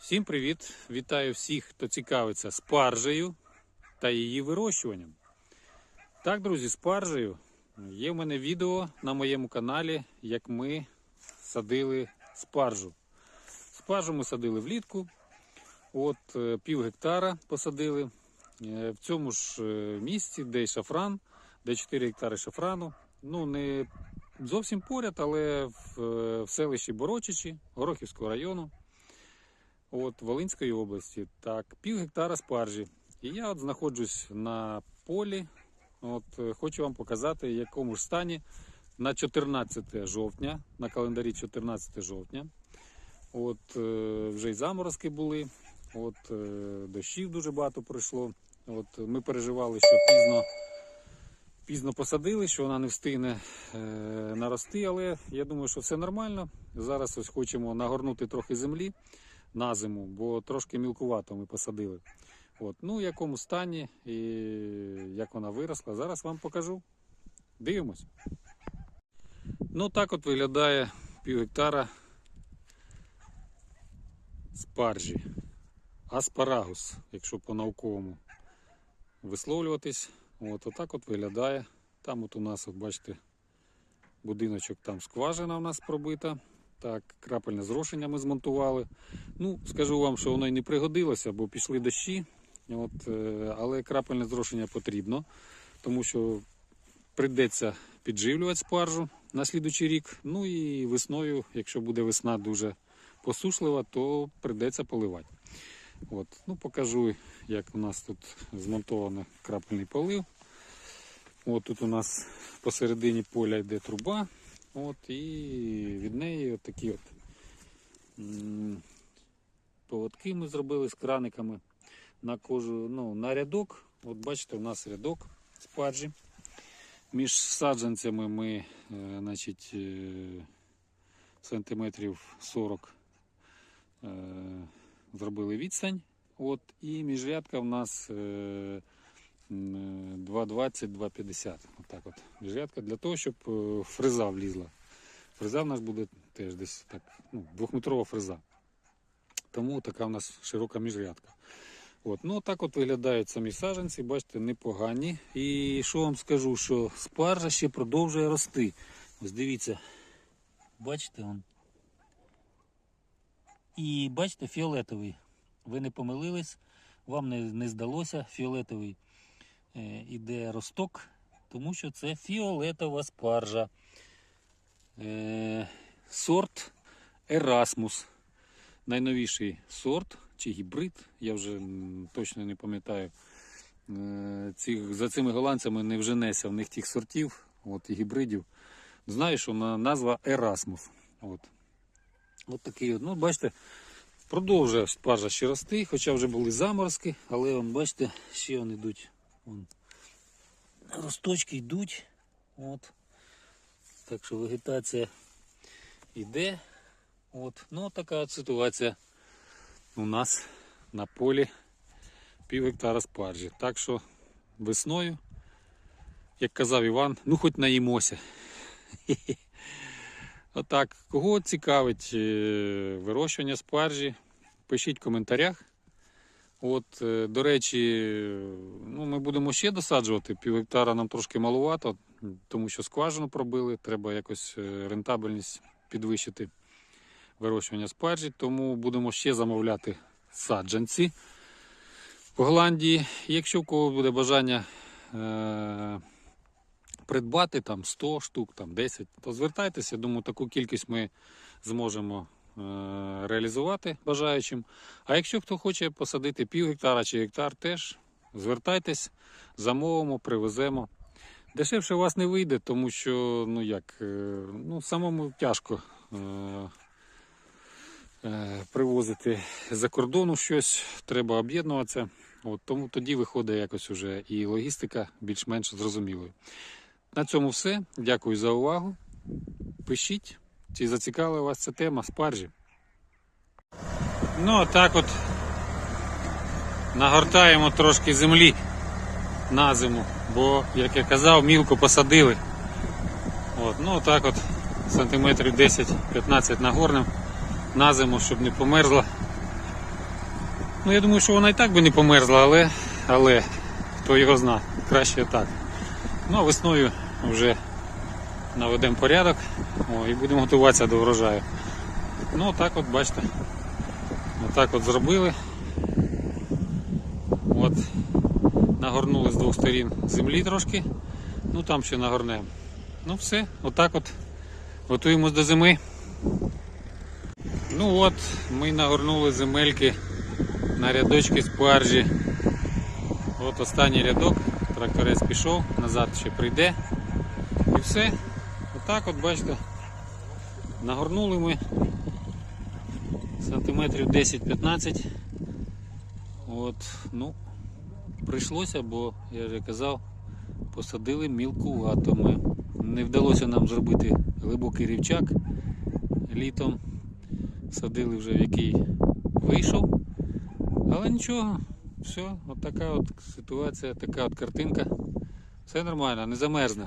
Всім привіт! Вітаю всіх, хто цікавиться спаржею та її вирощуванням. Так, друзі, спаржею. Є в мене відео на моєму каналі, як ми садили спаржу. Спаржу ми садили влітку. От е, пів гектара посадили. Е, В цьому ж е, місці, де й шафран, де 4 гектари шафрану. Ну, не зовсім поряд, але в, в селищі Борочичі, Горохівського району. От Волинської області. Так, пів гектара спаржі. І я от знаходжусь на полі. От е, хочу вам показати, в якому ж стані на 14 жовтня, на календарі 14 жовтня. От е, вже й заморозки були, от е, дощів дуже багато пройшло. От ми переживали, що пізно, пізно посадили, що вона не встигне е, нарости, але я думаю, що все нормально. Зараз ось хочемо нагорнути трохи землі на зиму, бо трошки мілкувато ми посадили. От, ну, в якому стані і як вона виросла, зараз вам покажу. Дивимось. Ну, так от виглядає пів гектара спаржі. Аспарагус, якщо по-науковому висловлюватись. От, отак от виглядає. Там от у нас, от бачите, будиночок, там скважина у нас пробита. Так, крапельне зрошення ми змонтували. Ну, скажу вам, що воно й не пригодилося, бо пішли дощі. От, е, але крапельне зрошення потрібно, тому що прийдеться підживлювати спаржу на слідучий рік. Ну і весною, якщо буде весна дуже посушлива, то прийдеться поливати. От, ну, покажу, як у нас тут змонтовано крапельний полив. От тут у нас посередині поля йде труба. От, і від неї от такі от поводки ми зробили з краниками на кожу, ну, на рядок. От бачите, у нас рядок спаржі. Між саджанцями ми е, значить, е, сантиметрів 40 е, зробили відстань. От, і міжрядка в нас 2,20-2,50. Отак от. Міжрядка для того, щоб е, фреза влізла. Фреза в нас буде теж десь так, ну, двохметрова фреза. Тому така в нас широка міжрядка. От, ну так от виглядають самі саджанці, бачите, непогані. І що вам скажу, що спаржа ще продовжує рости. Ось дивіться, бачите он. І бачите, фіолетовий. Ви не помилились, вам не, не здалося, фіолетовий е, іде росток, тому що це фіолетова спаржа. Е, сорт Erasmus. Найновіший сорт чи гібрид, я вже точно не пам'ятаю. Е, за цими голландцями не вженеся в них тих сортів от, і гібридів. Знаю, що назва Erasmus. От. От такий. Ну, бачите, продовжує спаржа ще рости, хоча вже були заморозки, але бачите, ще вони йдуть. Вон. Росточки йдуть. От. Так що вегетація йде. От. Ну, така от ситуація у нас на полі пів гектара спаржі. Так що весною, як казав Іван, ну хоч наїмося. Отак, кого цікавить е, вирощування спаржі, пишіть в коментарях. От, е, до речі, ну, ми будемо ще досаджувати. Пів гектара нам трошки малувато, тому що скважину пробили, треба якось е, рентабельність підвищити вирощування спаржі, тому будемо ще замовляти саджанці в Голландії. Якщо в кого буде бажання е- придбати там 100 штук, там 10, то звертайтеся. Думаю, таку кількість ми зможемо реалізувати бажаючим. А якщо хто хоче посадити пів гектара чи гектар, теж звертайтесь, замовимо, привеземо. Дешевше у вас не вийде, тому що ну як, е, ну, самому тяжко е, е, привозити за кордону щось, треба об'єднуватися. От, тому тоді виходить якось уже і логістика більш-менш зрозумілою. На цьому все. Дякую за увагу. Пишіть, чи зацікавила вас ця тема спаржі. Ну, так от нагортаємо трошки землі на зиму, бо, як я казав, мілко посадили. От, ну так от сантиметрів 10-15 нагорнем на зиму, щоб не померзла Ну, я думаю, що вона і так би не померзла, але, але хто його зна, краще так. Ну, а весною вже наведемо порядок о, і будемо готуватися до врожаю. Ну, так от, бачите, отак от зробили. От, нагорнули з двох сторін землі трошки, ну там ще нагорнемо. Ну все, отак от готуємось до зими. Ну от, ми нагорнули земельки на рядочки спаржі. От останній рядок, тракторець пішов, назад ще прийде. І все. Отак от бачите. Нагорнули ми сантиметрів 10-15. От, ну, прийшлося, бо я вже казав, посадили мілкувато ми. Не вдалося нам зробити глибокий рівчак літом. Садили вже в який вийшов. Але нічого, все, от така от ситуація, така от картинка. Все нормально, не замерзне.